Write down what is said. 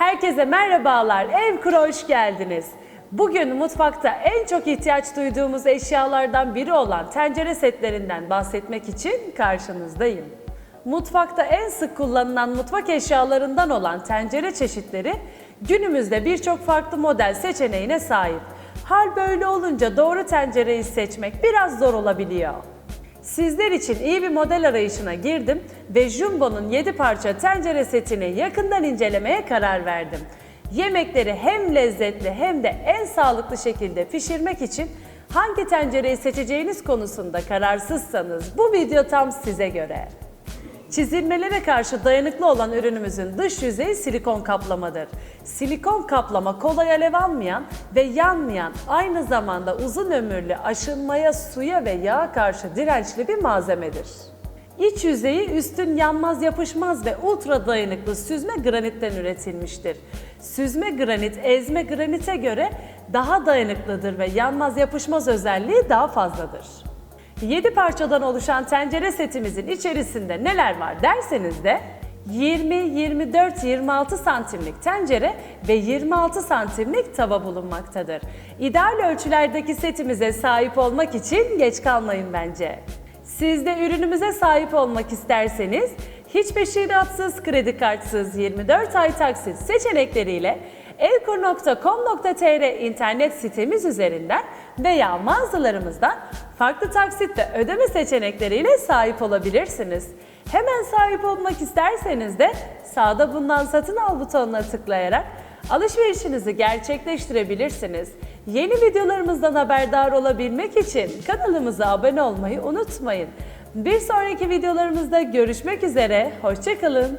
Herkese merhabalar, Evkur'a hoş geldiniz. Bugün mutfakta en çok ihtiyaç duyduğumuz eşyalardan biri olan tencere setlerinden bahsetmek için karşınızdayım. Mutfakta en sık kullanılan mutfak eşyalarından olan tencere çeşitleri günümüzde birçok farklı model seçeneğine sahip. Hal böyle olunca doğru tencereyi seçmek biraz zor olabiliyor. Sizler için iyi bir model arayışına girdim ve Jumbo'nun 7 parça tencere setini yakından incelemeye karar verdim. Yemekleri hem lezzetli hem de en sağlıklı şekilde pişirmek için hangi tencereyi seçeceğiniz konusunda kararsızsanız bu video tam size göre. Çizilmelere karşı dayanıklı olan ürünümüzün dış yüzeyi silikon kaplamadır. Silikon kaplama kolay alev almayan ve yanmayan, aynı zamanda uzun ömürlü aşınmaya, suya ve yağa karşı dirençli bir malzemedir. İç yüzeyi üstün yanmaz yapışmaz ve ultra dayanıklı süzme granitten üretilmiştir. Süzme granit ezme granite göre daha dayanıklıdır ve yanmaz yapışmaz özelliği daha fazladır. 7 parçadan oluşan tencere setimizin içerisinde neler var derseniz de 20, 24, 26 santimlik tencere ve 26 santimlik tava bulunmaktadır. İdeal ölçülerdeki setimize sahip olmak için geç kalmayın bence. Siz de ürünümüze sahip olmak isterseniz hiç peşinatsız, kredi kartsız 24 ay taksit seçenekleriyle evkur.com.tr internet sitemiz üzerinden veya mağazalarımızdan farklı taksit ve ödeme seçenekleriyle sahip olabilirsiniz. Hemen sahip olmak isterseniz de sağda bulunan satın al butonuna tıklayarak alışverişinizi gerçekleştirebilirsiniz. Yeni videolarımızdan haberdar olabilmek için kanalımıza abone olmayı unutmayın. Bir sonraki videolarımızda görüşmek üzere, hoşçakalın.